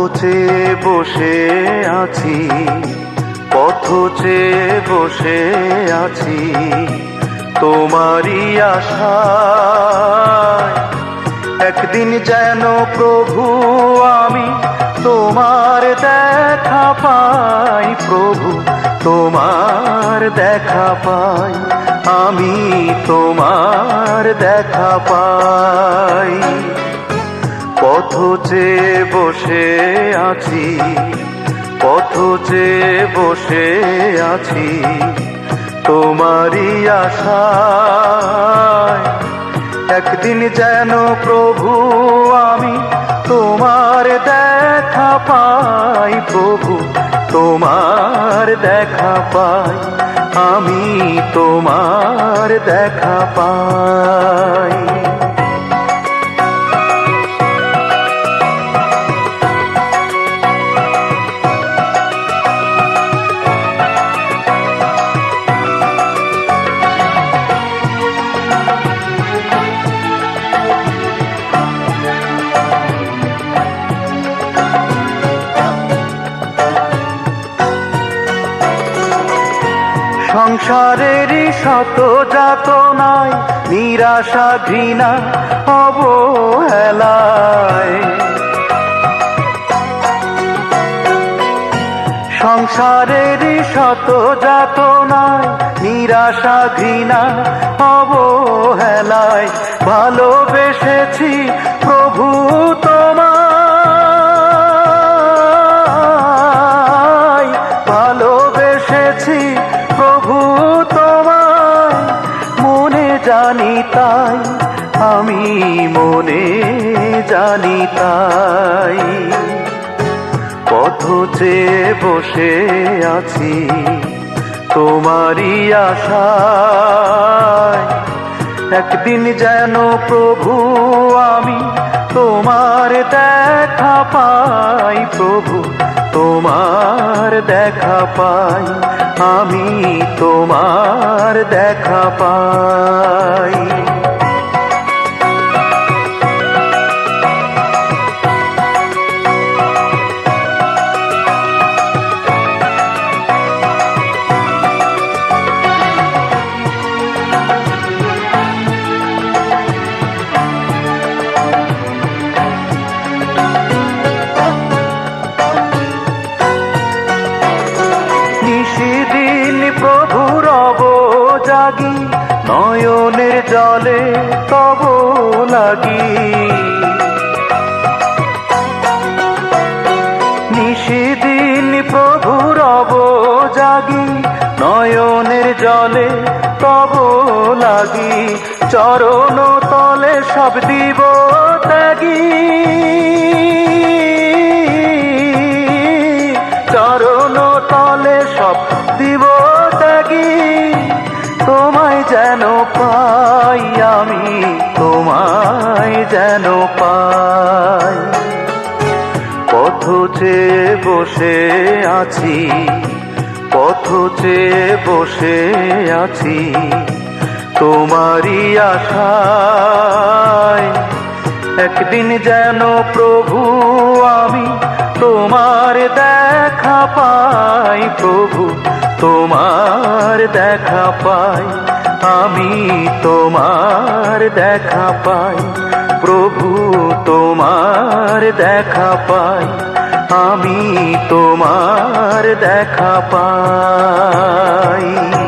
পথ বসে আছি পথ বসে আছি। তোমারই আশায় একদিন যেন প্রভু আমি তোমার দেখা পাই, প্রভু তোমার দেখা পাই, আমি তোমার দেখা পাই। পথ চেয়ে বসে আছি, পথ চেয়ে বসে আছি, তোমারই আশায়। একদিন যেন প্রভু আমি তোমার দেখা পাই, প্রভু তোমার দেখা পাই, আমি তোমার দেখা পাই। সংসারেরই শত যাতনায় নিরাশা ঘৃণা অবহেলায়। সংসারেরই শত যাতনায় নিরাশা ঘৃণা অবহেলায়। ভালোবেসেছি জানি তাই, আমি মনে জানি তাই। পথ চেয়ে বসে আছি তোমারই আশায়। একদিন যেন প্রভু, আমি তোমার দেখা পাই প্রভু। তোমার দেখা পাই আমি তোমার দেখা পাই। নয়নের জলে তব লাগি। নিশিদিন প্রভু রব জাগি নয়নের জলে তব লাগি। চরণ তলে সব দিব ত্যাগী। যেন পাই। পথ চেয়ে বসে আছি, পথ চেয়ে বসে আছি। তোমারই আশায় একদিন যেন প্রভু আমি তোমার দেখা পাই, প্রভু তোমার দেখা পাই, আমি তোমার দেখা পাই। প্রভু তোমার দেখা পাই আমি তোমার দেখা পাই।